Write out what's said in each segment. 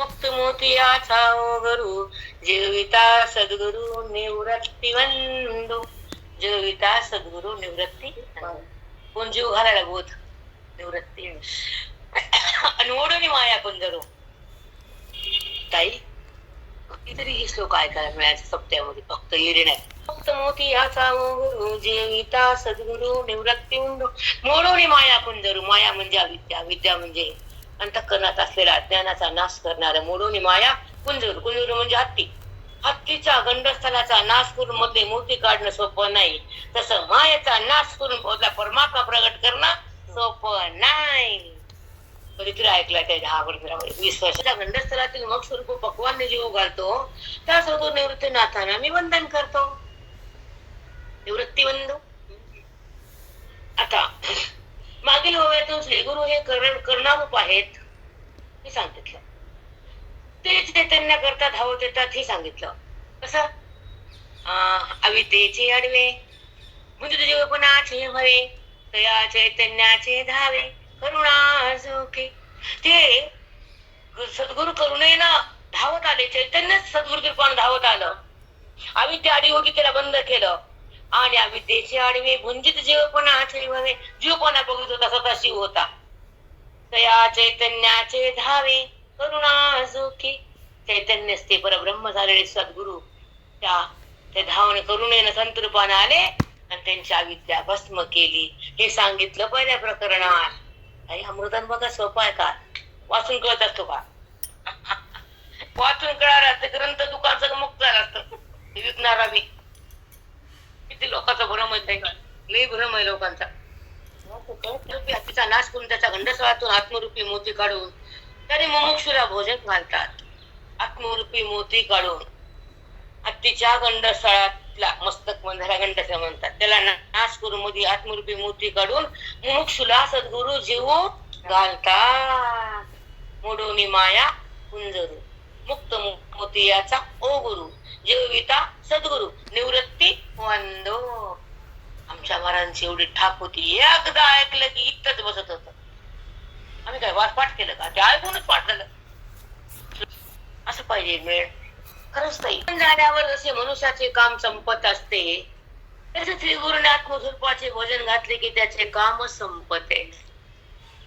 मुक्त मोतियाचा गुरु. जीविता सद्गुरु निवृत्ती वंदो जीविता सद्गुरु निवृत्ती कोण जीव घालायला बोध? निवृत्ती. आणि ओढून माया पंधरू ताई कितीतरी हे श्लोक ऐकायला मिळायचं सप्त्यामध्ये. फक्त येणे नाही. फक्त मोती ह्याचा गुरु. जीविता सद्गुरु निवृत्ती उंडो मोडोनी माया पंधरू माया म्हणजे अविद्या. विद्या म्हणजे अंतकरणात असलेला अज्ञानाचा नाश करणारा मोडोनी माया कुंजूर. कुंजूर म्हणजे हत्ती. हत्तीच्या गंडस्थानाचा नाश करून मधले मूर्ती काढणं सोपं नाही. तसं मायाचा नाश करून पोहोचला परमात्मा प्रगट करणं सोपं नाही. कधीतरी ऐकला त्या दहा वर्षामध्ये वीस वर्षाच्या गंडस्थलातील मग स्वरूप पक्वान जीव घालतो. त्या सर्व निवृत्ती नाथांना मी वंदन करतो. निवृत्ती वंदो आता मागील होव्यातून श्री गुरु हे करण करणारूप आहेत. हे सांगितलं. ते चैतन्य करता धावत येतात हे सांगितलं. कसं? अं, अविद्येचे अडवे बुद्ध जीवपणाचे भवे. तया चैतन्याचे धावे. करुणा झोके. ते सद्गुरु करुणेनं धावत आले. चैतन्य सद्गुरु कृपाण धावत आलं. अविद्या आडी होती त्याला बंद केलं. आणि अविद्येचे आडवे भुंजित जीवपणाचे भवे. जीवपणा बघत होता स्वतः शिव होता. दया चैतन्याचे धावे करुणा जोके चैतन्य ते परब्रह्म झालेले सद्गुरु. त्या ते धावन करुणेनं संत रूपाने आले आणि त्यांची अविद्या भस्म केली. हे सांगितलं पहिल्या प्रकरणात. काही अमृतान बघा सोपं आहे का? वाचून कळत असतो का? वाचून कळणार असतं ग्रंथ दुकान मुक्त झालं असतं? विकणार विकणारा किती लोकांचा भ्रम आहे का लई भ्रम आहे लोकांचा. रूपी नाश करून त्याच्या गंडसळातून आत्मरूपी मोती काढून त्याने मुमुक्षुला भोजन घालतात. आत्मरूपी मोती काढून हत्तीच्या गंडस्थळातला मस्तक मंधारा गंडस म्हणतात. त्याला नाश करून मध्ये आत्मरूपी मोती काढून मुमुक्षुला सद्गुरु जीव घालतात. मोडोनी माया कुंजरू. मुक्त मोती याचा ओ गुरु. जीविता सद्गुरु. निवृत्ती वंदो. आमच्या महाराजांची एवढी ठाक होती. एकदा ऐकलं की इतकंच बसत होत. आम्ही काय वाट पाठ केलं का? ते ऐकूनच पाठ झालं असं पाहिजे वेळ. खरंच नाही झाल्यावर जसे मनुष्याचे काम संपत असते तसे श्री गुरुने आत्मस्वरूपाचे भोजन घातले की त्याचे काम संपते.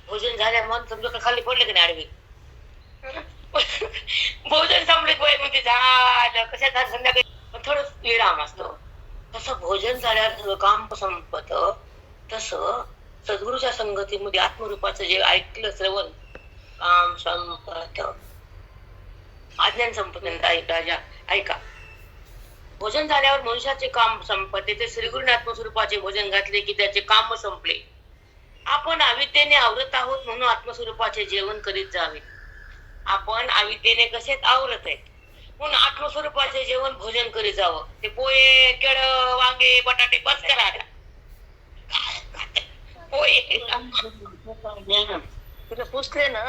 भोजन झाल्या मन तुमच्याकडे खाली पडले की नाही आडवी? भोजन संपले म्हणजे झालं. कशा झालं संध्याकाळी? पण थोडं विराम असतो. तसं भोजन झाल्यावर काम संपत? तस सद्गुरूच्या संगतीमध्ये आत्मरूपाचं जे ऐकलं श्रवण काम संपत. अज्ञान संपत राजा ऐका. भोजन झाल्यावर मनुष्याचे काम संपते ते श्रीगुरुने आत्मस्वरूपाचे भोजन घातले की त्याचे काम संपले. आपण आवितेने आवरत आहोत म्हणून आत्मस्वरूपाचे जेवण करीत जावे. आपण आवितेने कसेच आवरत आहेत म्हणून आत्मस्वरूपाचे जेवण भोजन करीत जावं. ते पोहे केळ वांगे बटाटे बस करा. पोहे. पुसले ना?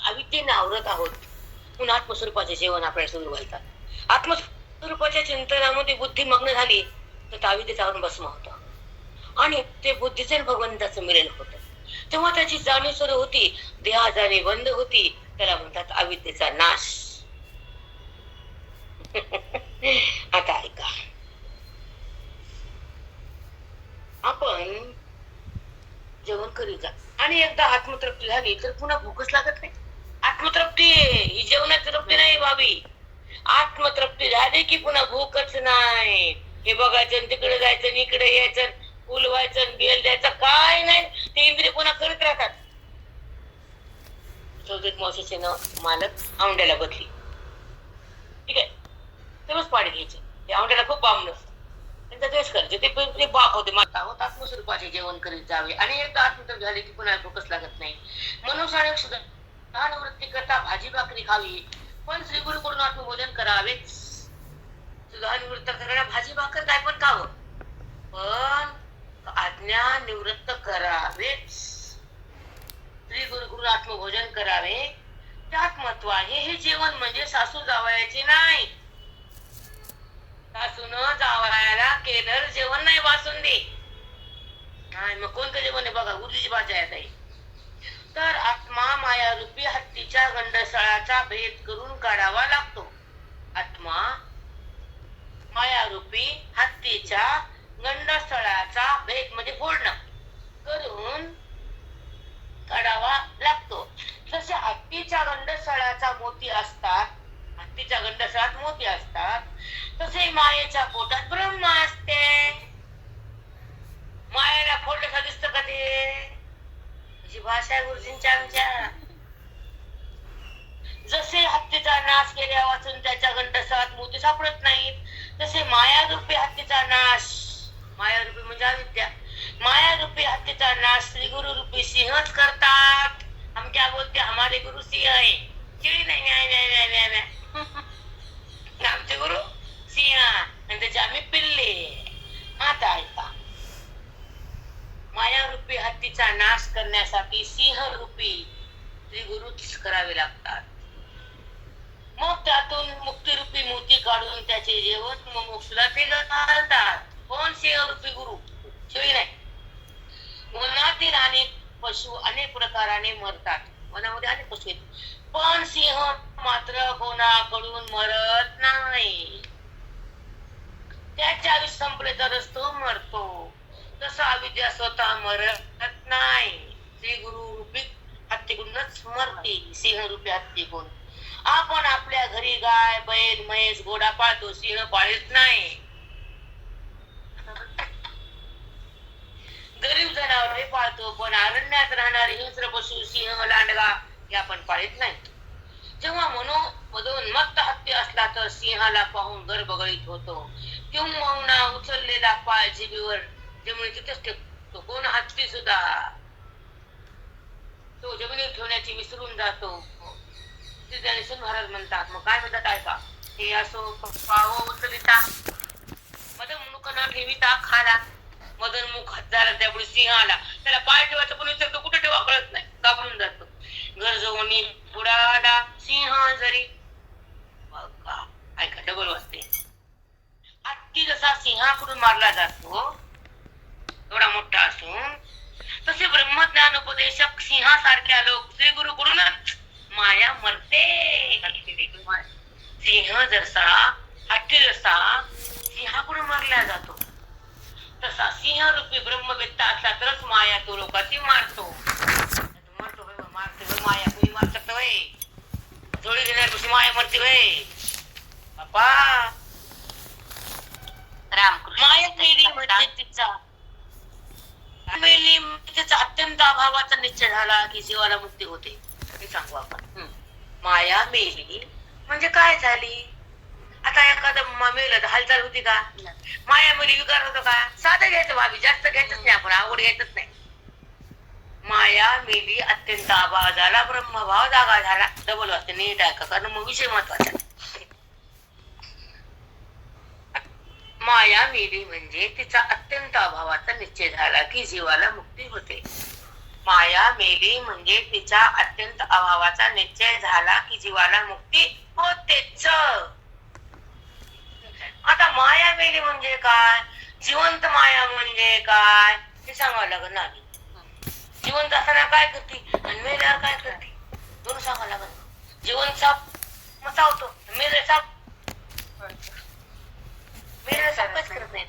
अविद्येने आवरत आहोत. म्हणून आत्मस्वरूपाचे जेवण आपल्याला सुरू घालतात आत्मस्वरूपाच्या चिंतनामध्ये बुद्धी मग्न झाली तर अविद्येचा आवरून भस्म होतं. आणि ते बुद्धीचे भगवंताचं मिलन होतं. तेव्हा त्याची जाणीव सुरू होती. देहा जाणे बंद होती. त्याला म्हणतात अविद्येचा नाश. आता ऐका. आपण जेवण करी जा. आणि एकदा आत्मतृप्ती झाली तर पुन्हा भूकच लागत नाही. आत्मतृप्ती ही जेवणाची तृप्ती नाही बाबी आत्मतृप्ती झाली की पुन्हा भूकच नाही. हे बघायचं तिकडे जायचं आणि इकडे यायचं फुल व्हायचं आणि बेल द्यायचं काय नाही. ते इंद्रिय पुन्हा करत राहतात. चौधरी मावशीचे नाव मालक औंड्याला बदली. तेव्हाच पाणी घ्यायचे. ते औंड्याला खूप बाम नसतं त्यांचा द्वेष करायचे. ते पण- ते बाप होते माता होत आत्मस्वरूपाचे जेवण करीत जावे. आणि एकदा आत्मतर झाले की पुन्हा भूकच लागत नाही. मनुष्याने सुद्धा लहान वृत्ती करता भाजी भाकरी खावी. पण श्री गुरु करून आत्मभोजन करावेच सुधार निवृत्त करायला भाजी भाकर काय पण खावं. पण आज्ञा निवृत्त करावेच श्री गुरु गुरु आत्मभोजन करावे. त्यात महत्त्व आहे हे जेवण म्हणजे सासू जावयाचे नाही सासून जावयाला केलं जेवण ते. वाचून मग कोणतं जेवण आहे बघा उर्दूची भाषा आहे ताई. तर आत्मा माया रूपी हत्तीच्या गंडसळाचा भेद करून काढावा लागतो. आत्मा माया रूपी हत्तीच्या गंडस्थळाचा भेद म्हणजे फोडणं करून काढावा लागतो. जसे हत्तीच्या गंडस्थळाचा मोती असतात हत्तीच्या गंडस्थळात मोती असतात तसे मायेच्या पोटात ब्रह्म असते. मायाला फोडलं का दिसतं का ते? अशी भाषा आहे गुरुजींच्या आमच्या. जसे हत्तीचा नाश केल्या वाचून त्याच्या गंडस्थळात मोती सापडत नाहीत तसे मायारूपी हत्तीचा नाश मायारूपी म्हणजे अविद्या मायारूपी हत्तीचा नाश श्री गुरु रूपी सिंहच करतात. हम क्या बोलते हमारे गुरु सिंह आहे. चिळी नाही न्याय न्याय न्याय न्याय न्याय आमचे गुरु सिंह. आणि त्याचे आम्ही पिल्ले. आता ऐका मायारूपी हत्तीचा नाश करण्यासाठी सिंह रूपी श्री करावे लागतात. मग त्यातून मुक्तिरूपी मूर्ती काढून त्याचे जेवण मुमुक्षुला ते घालतात. कोण सिंहरूपी गुरु? शिवी नाही. वनातील अनेक पशु अनेक प्रकाराने मरतात. वनामध्ये अनेक पशु आहेत. पण सिंह मात्र कोणाकडून मरत नाही. त्याच्या आयुष्य संपले तरच तो मरतो. तसा अविद्या स्वतः मरत नाही श्री गुरु रूपी हत्तीकडूनच मरते सिंह रूपी हत्तीकडून. आपण आपल्या घरी गाय बैल म्हैस घोडा पाळतो सिंह पाळत नाही. गरीब जनावरे पाळतो पण अरण्यात राहणारे हिंस्र पशु सिंह लांडगा हे आपण पाळत नाही. जेव्हा मनो मदोन्मत्त हत्ती असला तर सिंहाला पाहून गर्भगळीत होतो. किंवा उचललेला पाय जिबीवर त्यामुळे तिथेच ठेवतो. कोण हत्ती सुद्धा. तो जमिनीवर ठेवण्याची विसरून जातो. श्री ज्ञानेश्वर महाराज म्हणतात मग काय म्हणतात ऐका हे असो पाव उचलिता. मदन मुख न ठेविता खाला. मदन मुख झाला त्यामुळे सिंह आला. त्याला पाय ठेवायचं पण विचारतो कुठे ठेवा कळत नाही. घाबरून जातो. घर जवणी बुडाला सिंह जरी. ऐका डबल वाजते. हत्ती जसा सिंहाकडून मारला जातो एवढा मोठा असून तसे ब्रह्मज्ञान उपदेशक सिंहासारख्या लोक श्री गुरुकडूनच माया मरते. सिंह जसा हत्ती जसा सिंहाकडून मारला जातो. तसा सिंह रूपी ब्रह्मवेत्ता असला तरच माया तो लोकांची मारतो. मारतो माया कुणी मार शकतो होय? जोडी घेण्यापासून माया मरते होय? बापा. रामकृष्ण. माया म्हणजे तिचा मेली म्हणजे तिचा अत्यंत अभावाचा निश्चय झाला की जीवाला मुक्ती होते. हे सांगू आपण. माया मेली. म्हणजे काय झाली? आता एखादं मेलं हालचाल होती का? माया मेली विकार होतो का? साधं घ्यायचं भाभी जास्त घ्यायचंच नाही आपण आवड घ्यायचंच नाही. माया मेली अत्यंत अभाव झाला ब्रह्मभाव जागा झाला. डबल वाचते नीट ऐका कारण मग विषय महत्त्वाचा माया मेली म्हणजे तिचा अत्यंत अभावाचा निश्चय झाला की जीवाला मुक्ती होते. माया मेली म्हणजे तिचा अत्यंत अभावाचा निश्चय झाला की जीवाला मुक्ती होतेच. आता माया मेली म्हणजे काय? जिवंत माया म्हणजे काय? हे सांगावं लागत ना जिवंत असताना काय करते? आणि मेल्यावर काय करते? दोन सांगावं लागत जिवंत साप मग चावतो मेले साप. मेले साप काहीच करत नाही.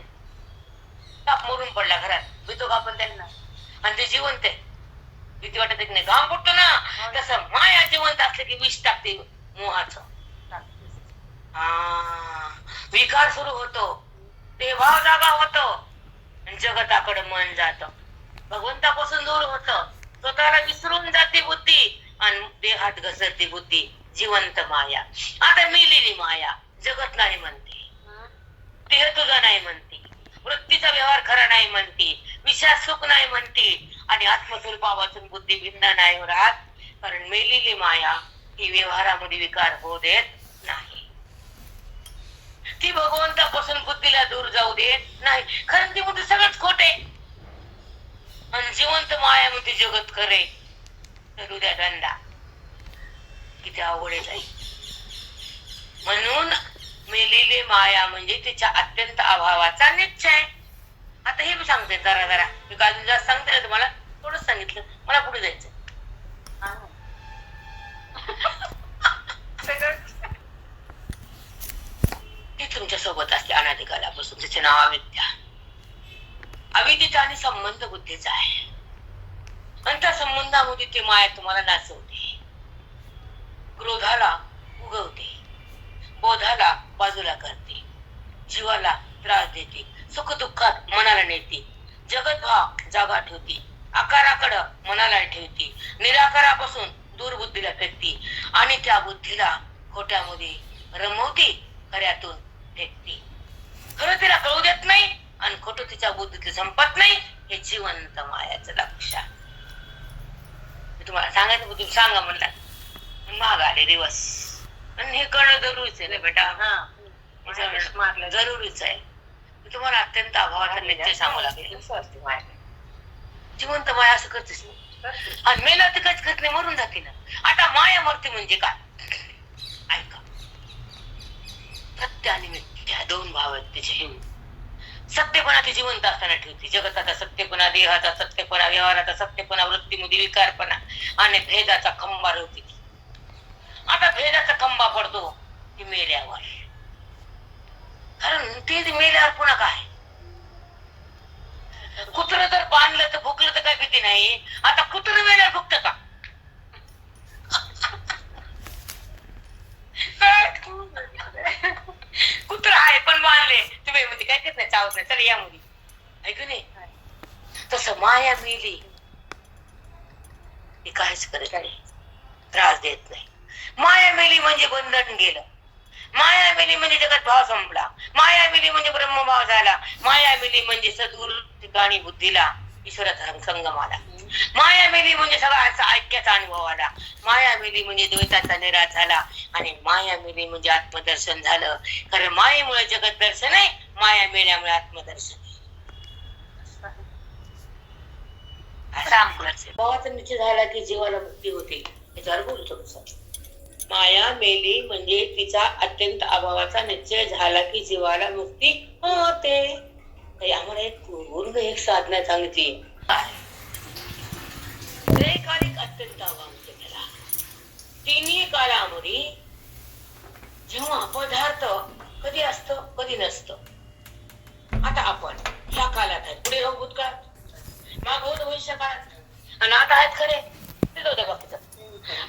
साप मरून पडला घरात. भीतो का आपण त्यांना? आणि ते जिवंत आहे. भीती वाटत नाही? घाम फुटतो ना? तसं माया जिवंत असले की विष टाकते मोहाचं. विकार सुरू होतो. ते भाव जागा होतो. आणि जगताकडे मन जात. भगवंतापासून दूर होत. स्वतःला विसरून जाते बुद्धी आणि देहात घसरते बुद्धी. जिवंत माया. आता मिलेली माया. जगत नाही म्हणते. देह तुझा नाही म्हणते. वृत्तीचा व्यवहार खरा नाही म्हणते विश्वास सुख नाही म्हणते आणि आत्मस्वरूपा वाचून बुद्धी भिन्न नाही राहत कारण मेलेली माया ही व्यवहारामध्ये विकार होऊ देत नाही. ती भगवंतापासून बुद्धीला दूर जाऊ देत नाही. कारण ती म्हणजे सगळंच खोटे आणि जिवंत माया जगत करे तर उद्या धंदा किती अवघड जाईल म्हणून मेलेली माया म्हणजे तिच्या अत्यंत अभावाचा निश्चय. आता हे मी सांगते जरा जरा. मी काल सांगते ना तुम्हाला थोडं सांगितलं. मला पुढे जायचं ती तुमच्यासोबत असते अनाधिकालापासून तिचे नाव अविद्या. अविद्येचा आणि संबंध बुद्धीचा आहे. आणि त्या संबंधामध्ये ते माया तुम्हाला नाचवते. क्रोधाला उगवते. बोधाला बाजूला करते. जीवाला त्रास देते. सुख दुःखात मनाला नेते. जगत भाव जागा ठेवते. आकाराकडं मनाला ठेवते. निराकारापासून दूर बुद्धीला फेकते. आणि त्या बुद्धीला खोट्यामध्ये रमवते खऱ्यातून फेकते. खरं तिला कळू देत नाही आणि खोटं तिच्या बुद्धीत संपत नाही हे जिवंत मायाचं लक्ष मी तुम्हाला सांगायचं तुम्ही सांगा म्हणला. माग आले दिवस. आणि हे कळणं जरुरीच आहे ना बेटा. हे. जरूर- जरुरीच आहे. मी तुम्हाला अत्यंत अभावाचा निश्चय सांगू लागले. जिवंत माया असं करतेस आणि मेला काहीच करत नाही मरून जाते ना. आता माया मरते म्हणजे काय? ऐका. सत्य आणि मिथ्या दोन भाव आहेत त्याचे सत्यपणा ती जिवंत असताना ठेवते. जगताचा सत्यपणा देहाचा सत्यपणा व्यवहाराचा सत्यपणा वृत्तीमध्ये विकारपणा आणि भेदाचा खंबा होती आता भेदाचा खंबा पडतो ती मेल्यावर. कारण ते मेल्यावर पुन्हा काय? कुत्र जर बांधलं तर भुकलं तर काय भीती नाही. आता कुत्र मेल्यावर भुकत का? कुत्र आहे पण बांधले. तुम्ही म्हणजे काय करत नाही चावत नाही. चल या मुली. ऐकू नाही तस माया मिली. ती काहीच करत नाही. त्रास देत नाही. माया मेली म्हणजे बंधन गेलं. माया मेली म्हणजे जगात भाव संपला. माया मिली म्हणजे ब्रह्मभाव झाला. माया मिली म्हणजे सदूर ठिकाणी बुद्धीला ईश्वराचा संगम आला. माया मेली म्हणजे सगळा ऐक्याचा अनुभव आला. माया मिली म्हणजे द्वैताचा निराश झाला. आणि माया मिली म्हणजे आत्मदर्शन झालं. कारण मायेमुळे जगत दर्शन आहे माया मेल्यामुळे आत्मदर्शन असा भावाचा निश्चय झाला की जीवाला मुक्ती होते. याच्यावर बोलतो माया मेली म्हणजे तिचा अत्यंत अभावाचा निश्चय झाला की जीवाला मुक्ती होते. यामुळे एक पूर्ण एक साधना सांगते. त्रैकालिक अत्यंत अभाव म्हणजे त्याला. तिन्ही काळामध्ये जेव्हा पदार्थ कधी असतं कधी नसतं. आता आपण ह्या काळात आहे पुढे राहू भूतकाळात. मागवत भविष्य काळात आणि आता आहेत खरे. ते जाऊ द्या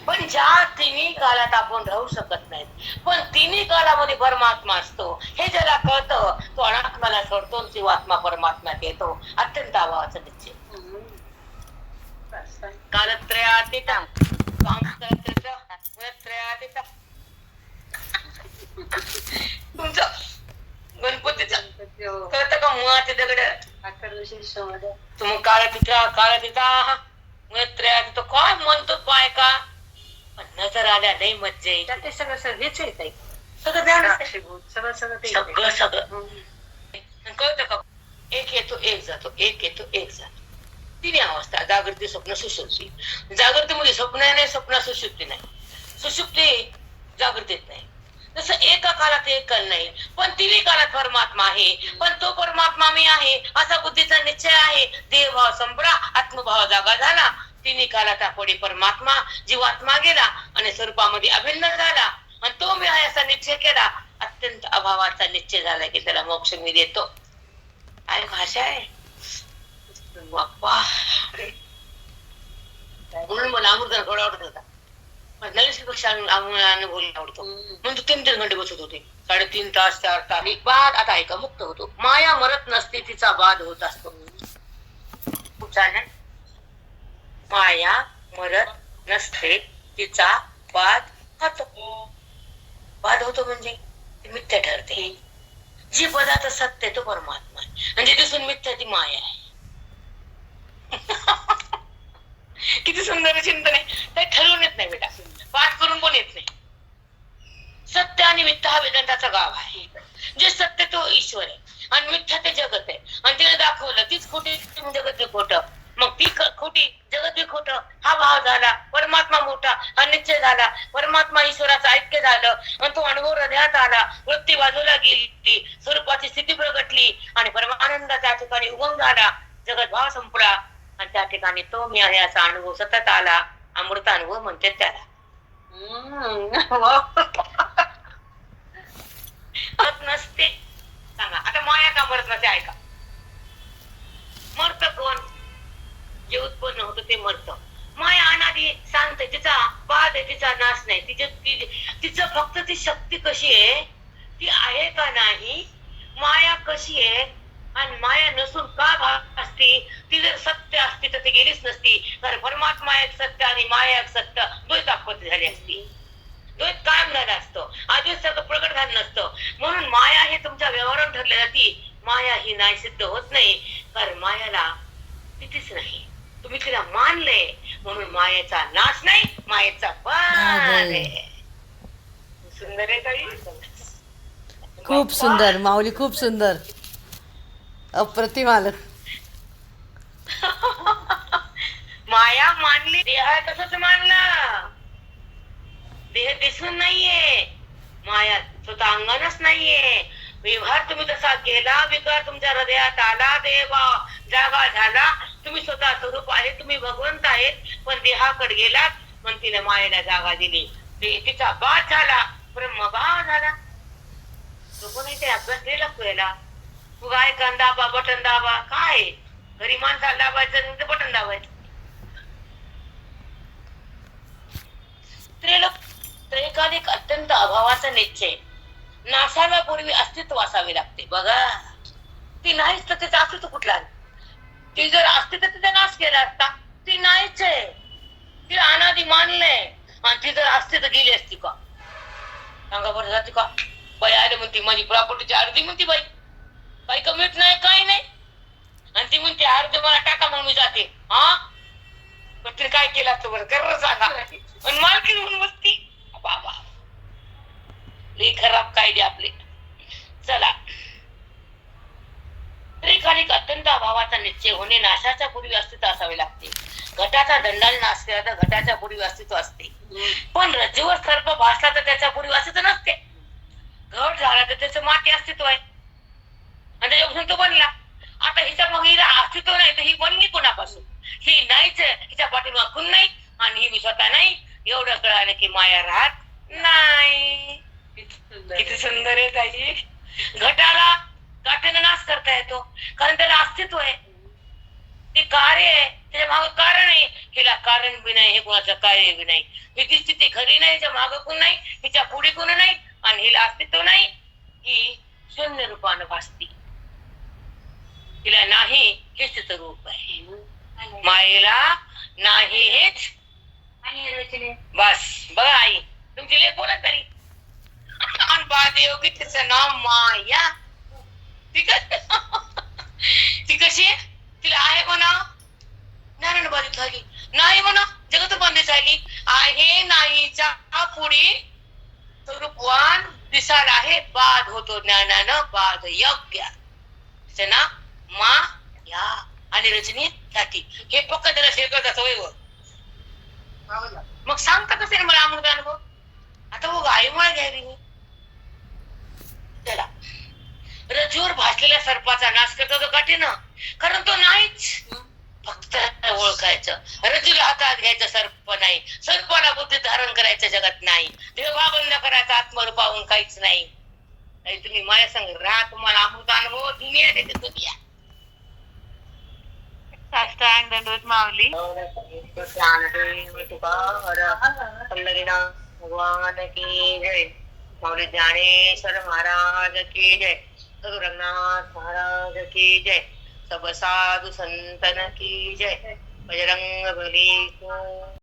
पण ज्या तिन्ही काळात आपण राहू शकत नाहीत पण तिन्ही काळामध्ये परमात्मा असतो. हे ज्याला कळतं तो अनात्माला सोडतो जीवात्मा परमात्म्यात येतो. अत्यंत अभावाचा निश्चय कालत्रयातीतम. तुमचं गणपतीचं. कळतं का मुळाचे दगड? तुम्ही काळ तिचा काळ तिचा काय म्हणतो? आल्या नाही मज्जा येईल ते सगळं सगळं हेच आहे ताई. सगळं ध्यान सगळं सगळं ते सगळं सगळं कळतं का एक येतो एक जातो एक येतो एक जातो तिन्ही अवस्था जागृती स्वप्न सुशुप्ती जागृतीमध्ये स्वप्न नाही स्वप्न सुशुप्ती नाही सुशुप्ती जागृतीत नाही जसं एका काळात एक काल नाही पण तिन्ही काळात परमात्मा आहे पण तो परमात्मा मी आहे असा बुद्धीचा निश्चय आहे देहभाव संपला आत्मभाव जागा झाला तिन्ही काळात पुढे परमात्मा जीवात्मा गेला आणि स्वरूपामध्ये अभिन्न झाला. आणि तो मी असा निश्चय केला. अत्यंत अभावाचा निश्चय झाला की त्याला मोक्ष मी देतो. काय भाषा आहे. बाप्पा. म्हणून मला अमृता थोडा आवडत होता. पण नवीन आवडतो. म्हणून तीन तीन घंटे बसत होते. साडेतीन तास चार तास. एक बाद आता ऐका मुक्त होतो. माया मरत नसते तिचा बाद होत असतो. छान आहे. माया मरत नसते तिचा वाद होतो. वाद होतो म्हणजे मिथ्य ठरते. जी पदार्थ सत्य तो परमात्मा आहे. म्हणजे दिसून मिथ्या ती माया आहे. किती सुंदर चिंतन आहे. ते ठरवून येत नाही बेटा. वाद करून पण येत नाही. सत्य आणि मिथ्या हा वेदांताचा गाव आहे. जे सत्य तो ईश्वर आहे. आणि मिथ्या ते जगत आहे. आणि तिने दाखवलं तीच खोटी जगत बी खोट. मग ती खोटी जगत बी खोट हा भाव झाला. परमात्मा मोठा हा निश्चय झाला. परमात्मा ईश्वराचं ऐक्य झालं. आणि तो अनुभव हृदयात आला. वृत्ती बाजूला गेली. स्वरूपाची स्थिती प्रगटली. आणि परमानंद त्या ठिकाणी उगम झाला. जगत भाव संपला. आणि त्या ठिकाणी तो मी आहे असा अनुभव सतत आला. अमृत अनुभव म्हणते त्याला. नसते. सांगा. आता माया का मरत नसते ऐका मरत कोण जे उत्पन्न होतं ते मरत माया अनादी शांत आहे. तिचा बाद आहे तिचा नाश नाही. तिच्या तिचं फक्त ती शक्ती कशी आहे? ती आहे का नाही? माया कशी आहे? आणि माया नसून का भाग असती ती जर सत्य असती तर ती गेलीच नसती. कारण परमात्मा एक सत्य आणि माया एक सत्य द्वैत ताकद झाली असती. द्वैत कायम झालं असतं. आधीच सगळं प्रगट झालं नसतं. म्हणून माया हे तुमच्या व्यवहारात ठरल्या जाती माया ही नाही सिद्ध होत नाही. कारण मायाला तिथेच नाही. तुम्ही तिला मानले म्हणून मायेचा नाश नाही मायेचा. आहे. सुंदर आहे काही खूप सुंदर माऊली खूप सुंदर. अप्रतिम आलं. माया मानली देह तसंच मानलं. देह दिसून नाहीये. माया स्वतः अंगणच नाहीये. व्यवहार तुम्ही तसा केला विकार तुमच्या हृदयात आला देवा. जागा झाला तुम्ही स्वतः स्वरूप आहे तुम्ही भगवंत आहेत पण देहाकडे गेलात पण तिने मायेला जागा दिली. तिचा बाद झाला ब्रह्मभाव झाला. तो कोणी ते अभ्यास केला लागतो तू काय कान दाबा बटन दाबा काय? घरी माणसाला दाबायचं आणि बटन दाबायचं. त्रिलोक त्रैकालिक अत्यंत अभावाचा निश्चय. नासाला पूर्वी अस्तित्व असावे लागते. बघा ती नाहीच तर तिचं अस्तित्व कुठला ती जर असती तर तिचा नाश केला असता ती नाहीच आहे. तिला अनादी मानलंय आणि ती जर असते तर गेली असती का? सांगा बरं जाते का? बाई आले म्हणते माझी प्रॉपर्टीची अर्धी म्हणते बाई. काही कमीच नाही काही नाही. आणि ती म्हणते अर्ध मला टाका मग मी जाते. हा? पण तिने काय केलं असतं बरं? कर सांगा. पण मालकी म्हणून बसती बाबा. लई खराब कायदे आपले. चला. त्रिकालिक अत्यंत अभावाचा निश्चय होणे नाशाच्या पूर्वी अस्तित्व असावे लागते. घटाचा दंडाल नाश तर घटाच्या पूर्वी अस्तित्व असते. पण रज्जूवर सर्प भासला तर त्याच्या पूर्वी अस्तित्व नसते. घट झाला तर त्याचं माती अस्तित्व आहे. आणि त्याच्यापासून तो बनला. आता हिच्या मग हिला अस्तित्व नाही तर ही बनली कोणापासून? ही नाहीच हिच्या पाठीमाग कोण नाही आणि ही मी स्वतः नाही. एवढं कळालं की माया राहत नाही. किती सुंदर आहे. सुंदर आहे ताई. घटाला काठीने नाश करता येतो. कारण त्याला अस्तित्व आहे. ते कार्य आहे. त्याच्या माग कारण आहे. हिला कारण बी नाही हे कोणाचं कार्य बी नाही. हिची स्थिती खरी नाही हिच्या माग कोण नाही हिच्या पुढे कोण नाही आणि हिला अस्तित्व नाही ही शून्य रूपानं भासती. तिला नाही हेच तिचं रूप आहे. मायेला नाही हेच बस. बघा आई तुमची लेख बोला तरी. आणि बादेव की तिचं नाव माया. ती ती कशी? आहे तिला आहे म्हणा. नारायण बाधित झाली नाही म्हणा. जगत बांधे झाली आहे नाहीच्या पुढे स्वरूपवान दिसायला आहे. बाद होतो ज्ञानानं. बाद यज्ञ. ना? मा या आणि रजनी साठी हे पक्क त्याला शेकत असं वर मग सांगता कसे मला अमृत अनुभव आता बघ गायमुळे घ्यावी मी. चला. रजूवर भासलेल्या सर्पाचा नाश करतो तो काठीनं कारण तो नाहीच. फक्त ओळखायचं. रजूला हातात घ्यायचं सर्प नाही. सर्पाला बुद्धी धारण करायचं जगात नाही. देवा बंद करायचा आत्मरूपाहून काहीच नाही. तुम्ही माझ्या संग राहा तुम्हाला अमृत अनुभव दुनिया देते दुनिया. साष्टांग दंडवत माऊली. भगवान की जय मौली ज्ञानेश्वर महाराज की जय. रंगनाथ महाराज की जय। सब साधु संतन की जय। बजरंग बली को